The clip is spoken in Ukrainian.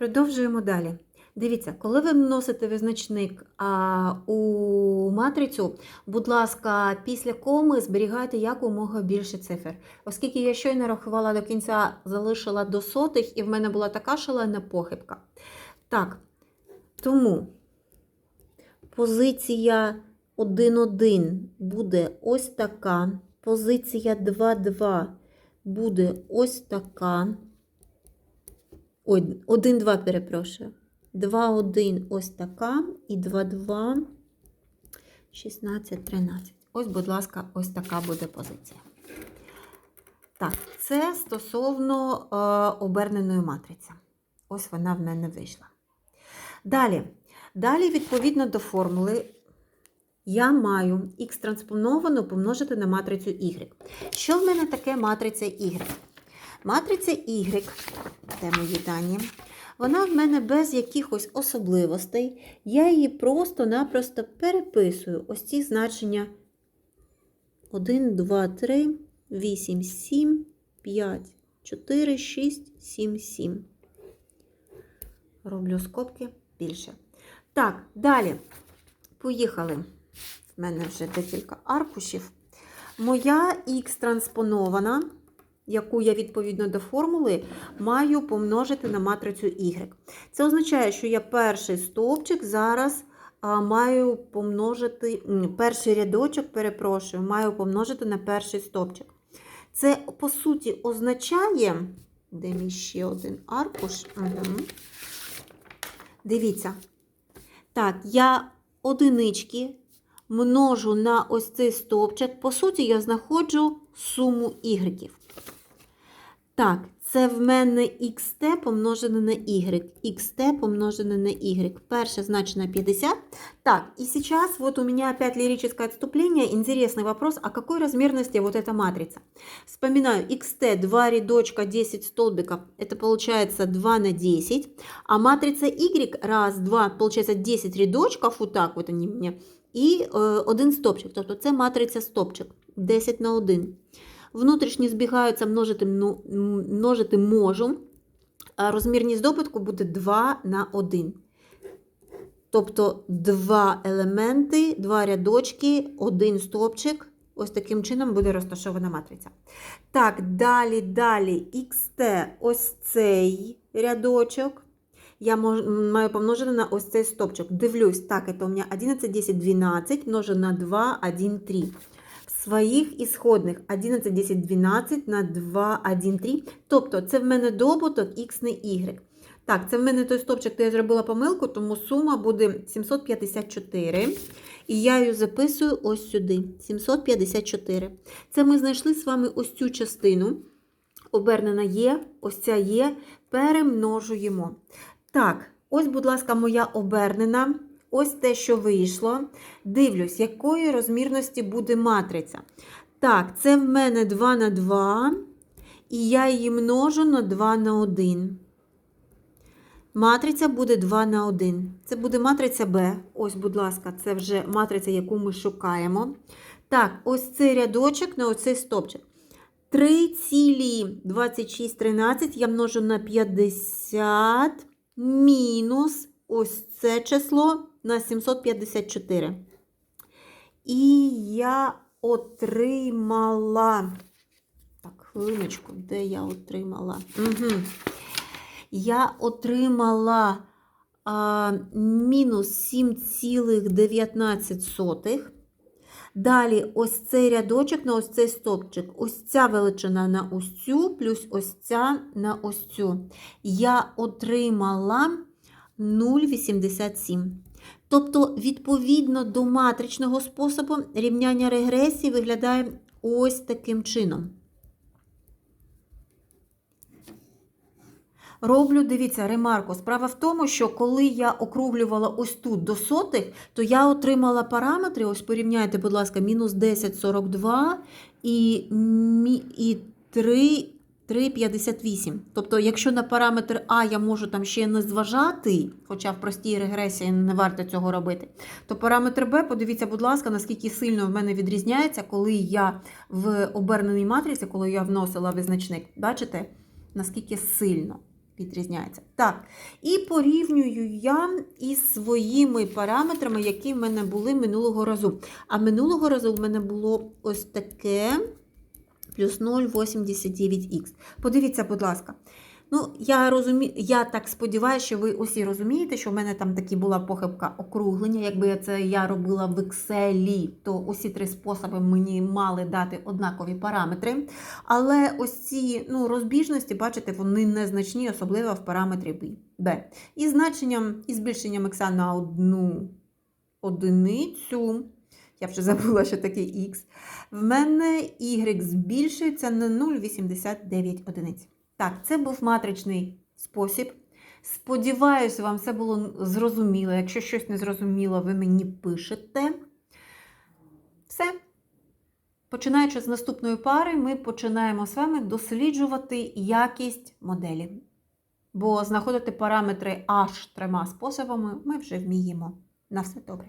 Продовжуємо далі. Дивіться, коли ви вносите визначник а, у матрицю, будь ласка, після коми зберігайте якомога більше цифр. Оскільки я щойно рахувала до кінця, залишила до сотих, і в мене була така шалена похибка. Так, тому позиція 1-1 буде ось така. Позиція 2-2 буде ось така. Ой, 1-2, перепрошую. 2-1 ось така. І 2-2, 16, 13. Ось, будь ласка, ось така буде позиція. Так, це стосовно е, оберненої матриці. Ось вона в мене вийшла. Далі. Далі, відповідно до формули, я маю х транспоновано помножити на матрицю y. Що в мене таке матриця y? Матриця y, мої дані, вона в мене без якихось особливостей. Я її просто-напросто переписую. Ось ці значення 1, 2, 3, 8, 7, 5, 4, 6, 7, 7. Роблю скобки більше. Так, далі. Поїхали. В мене вже декілька аркушів. Моя х транспонована, яку я відповідно до формули маю помножити на матрицю y. Це означає, що я перший стовпчик зараз маю помножити, перший рядочок, перепрошую, маю помножити на перший стовпчик. Це, по суті, означає, де мій ще один аркуш. Угу. Дивіться. Так, я одинички множу на ось цей стовпчик. По суті, я знаходжу суму ігреків. Так, це в мене xt помножене на y. xt помножене на y. Перше значено 50. Так, и сейчас вот у меня опять лирическое отступление. Интересный вопрос, а какой размерности вот эта матрица? Вспоминаю, xt 2 рядочка 10 столбиков, это получается 2 на 10. А матрица y, раз, два, получается 10 рядочков, вот так вот они мне. І е, один стопчик, тобто це матриця стопчик 10 на 1. Внутрішні збігаються, множити, ну, множити можу. А розмірність здобутку буде 2 на 1. Тобто два елементи, два рядочки, один стопчик. Ось таким чином буде розташована матриця. Так, далі, далі, xt, ось цей рядочок. Я маю помножити на ось цей стопчик. Дивлюсь, так, це у мене 11, 10, 12 множу на 2, 1, 3. Своїх ісходних 11, 10, 12 на 2, 1, 3. Тобто це в мене добуток x на y. Так, це в мене той стопчик, де я зробила помилку, тому сума буде 754. І я її записую ось сюди. 754. Це ми знайшли з вами ось цю частину. Обернена є, ось ця є, перемножуємо. Так, ось, будь ласка, моя обернена. Ось те, що вийшло. Дивлюсь, якої розмірності буде матриця. Так, це в мене 2 на 2, і я її множу на 2 на 1. Матриця буде 2 на 1. Це буде матриця Б. Ось, будь ласка, це вже матриця, яку ми шукаємо. Так, ось цей рядочок на оцей стопчик. 3,2613 я множу на 50 мінус ось це число на 754. І я отримала. Так, хвилиночку, де я отримала? Угу. Я отримала а, мінус 7,19. Далі ось цей рядочок на ось цей стопчик. Ось ця величина на ось цю, плюс ось ця на ось цю. Я отримала 0,87. Тобто, відповідно до матричного способу, рівняння регресії виглядає ось таким чином. Роблю, дивіться, ремарку. Справа в тому, що коли я округлювала ось тут до сотих, то я отримала параметри, ось порівняйте, будь ласка, мінус 10,42 і, і 3, 3,58. Тобто, якщо на параметр А я можу там ще не зважати, хоча в простій регресії не варто цього робити, то параметр Б, подивіться, будь ласка, наскільки сильно в мене відрізняється, коли я в оберненій матриці, коли я вносила визначник. Бачите, наскільки сильно відрізняється. Так, і порівнюю я із своїми параметрами, які в мене були минулого разу. А минулого разу в мене було ось таке плюс 0,89х. Подивіться, будь ласка. Ну, я розумію, я так сподіваюся, що ви усі розумієте, що в мене там таки була похибка округлення. Якби це я робила в Excel, то усі три способи мені мали дати однакові параметри. Але ось ці ну, розбіжності, бачите, вони незначні, особливо в параметрі B. І значенням і збільшенням х на одну одиницю. Я вже забула, що таке х. В мене y збільшується на 0,89 одиниць. Так, це був матричний спосіб. Сподіваюся, вам все було зрозуміло. Якщо щось не зрозуміло, ви мені пишете. Все. Починаючи з наступної пари, ми починаємо з вами досліджувати якість моделі. Бо знаходити параметри аж трьома способами ми вже вміємо. На все добре.